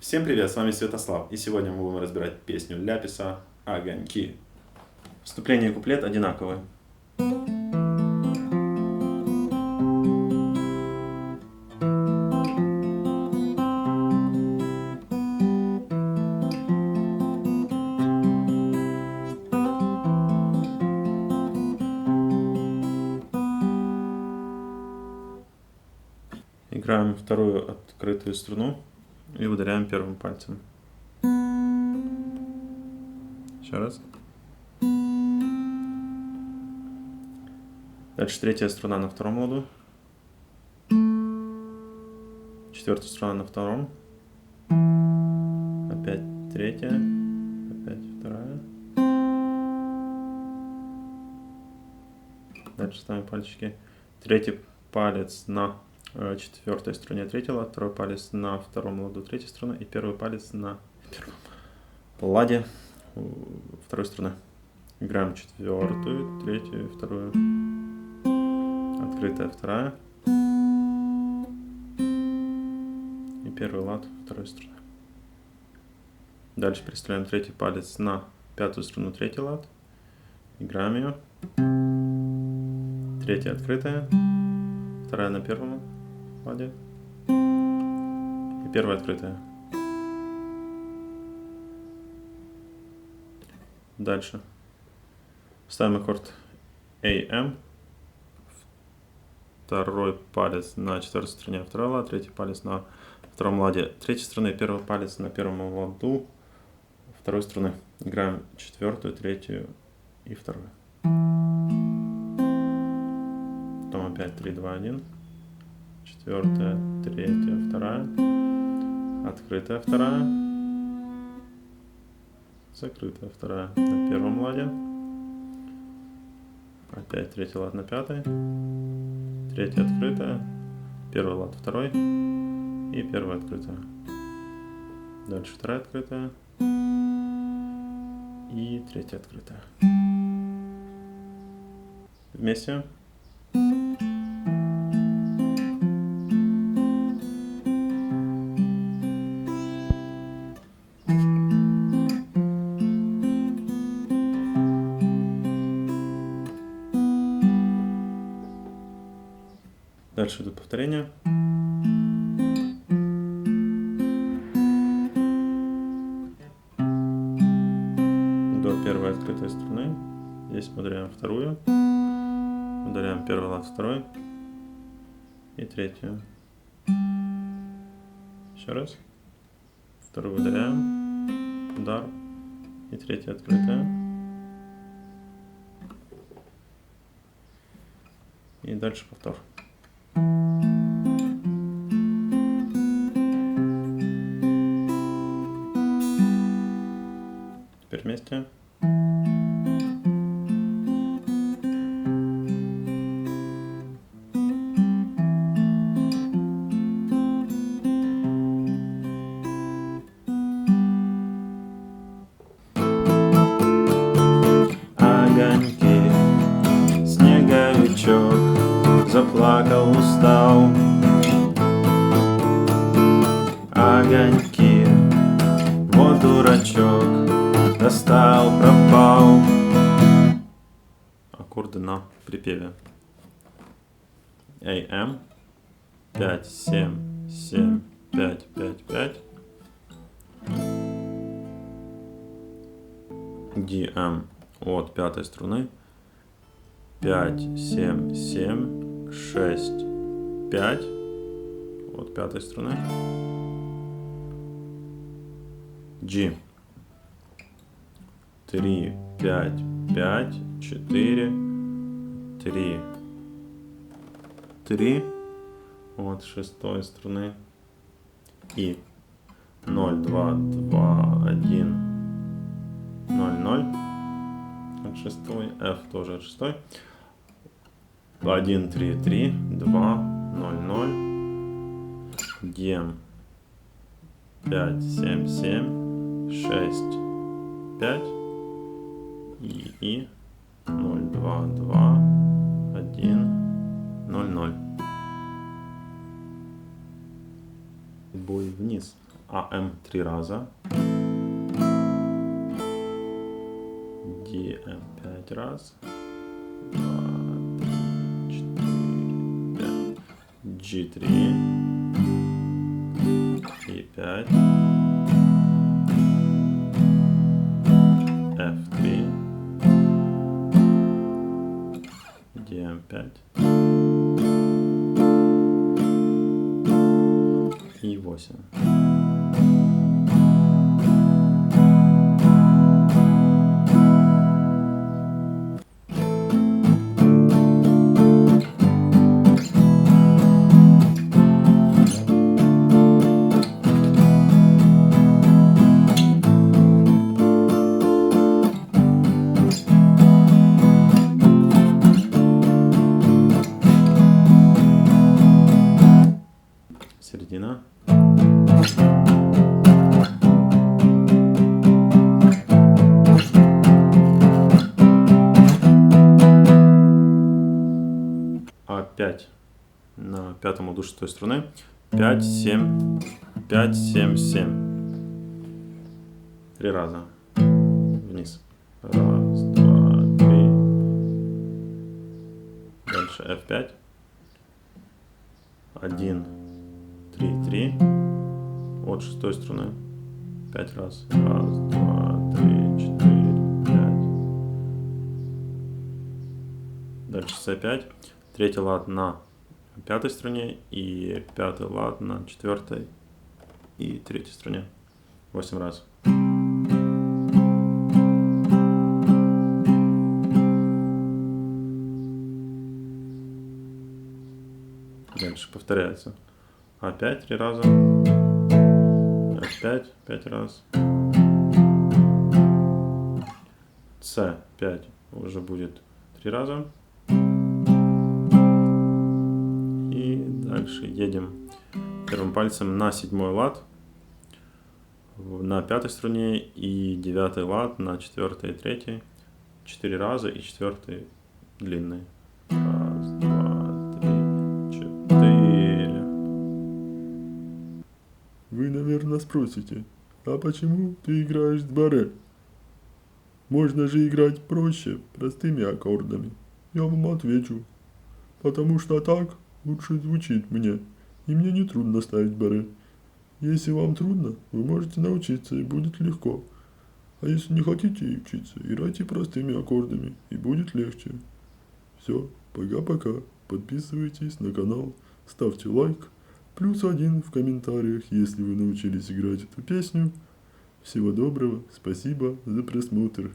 Всем привет, с вами Святослав, и сегодня мы будем разбирать песню Ляписа «Огоньки». Вступление и куплет одинаковые. Играем вторую открытую струну и ударяем первым пальцем. Еще раз. Дальше третья струна на втором ладу. Четвертая струна на втором. Опять третья. Опять вторая. Дальше ставим пальчики. Третий палец на четвертой струне лад, второй палец на втором ладу третьей струны и первый палец на первом ладе второй струны. Играем четвертую, третью, вторую. Открытая вторая. И первый лад второй струны. Дальше переставляем третий палец на пятую струну, третий лад. Играем ее. Третья открытая. Вторая на первом ладе. И первая открытая. Дальше. Ставим аккорд AM. Второй палец на четвертой струне второй лад, третий палец на втором ладе третьей струны, первый палец на первом ладу второй струны. Играем четвертую, третью и вторую. Потом опять 3, 2, 1 четвертая, третья, вторая, открытая вторая, закрытая вторая на первом ладе, опять третий лад на пятой, третья открытая, первый лад второй. И первая открытая. Дальше вторая открытая. И третья открытая. Вместе. Дальше идут повторения. До первой открытой струны. Здесь мы ударяем вторую. Ударяем первый лад второй. И третью. Еще раз. Вторую ударяем. Удар. И третья открытая. И дальше повтор. Теперь вместе. Заплакал, устал. Огоньки, вот дурачок, достал, пропал. Аккорды на припеве. AM 5, 7, 7, 5, 5, 5. DM от пятой струны 5, 7, 7, 6, 5 от пятой струны. G. 3, 5, 5, 4, 3, 3 от шестой струны. И. 0, 2, 2, 1, 0, 0 от шестой, F тоже от шестой. 1, 3, 3, 2, 0, 0. Гем 5, 7, 7, 6, 5. И, и 0, 2, 2, 1, 0, 0. Бой вниз. АМ три раза. ДМ пять раз. Два, G3 и 5. F3. DM5. И 8. А5 на пятом ладу шестой струны. 5, 7, 5, 7, 7. Три раза. Вниз. Раз, два, три. Дальше F5. Один, три, три. От шестой струны. Пять раз. Раз, два, три, четыре, пять. Дальше C5. Третий лад на пятой струне и пятый лад на четвертой и третьей струне. Восемь раз. Дальше повторяется. А5 три раза. F5 пять раз. С5 уже будет три раза. И дальше едем первым пальцем на седьмой лад на пятой струне и девятый лад на четвертой и третьей. Четыре раза и четвертый длинный. Раз, два, три, четыре. Вы, наверное, спросите, а почему ты играешь с баре? Можно же играть проще, простыми аккордами. Я вам отвечу. Потому что так лучше звучит мне, и мне не трудно ставить баре. Если вам трудно, вы можете научиться, и будет легко. А если не хотите учиться, играйте простыми аккордами, и будет легче. Все, пока-пока. Подписывайтесь на канал, ставьте лайк. Плюс один в комментариях, если вы научились играть эту песню. Всего доброго, спасибо за просмотр.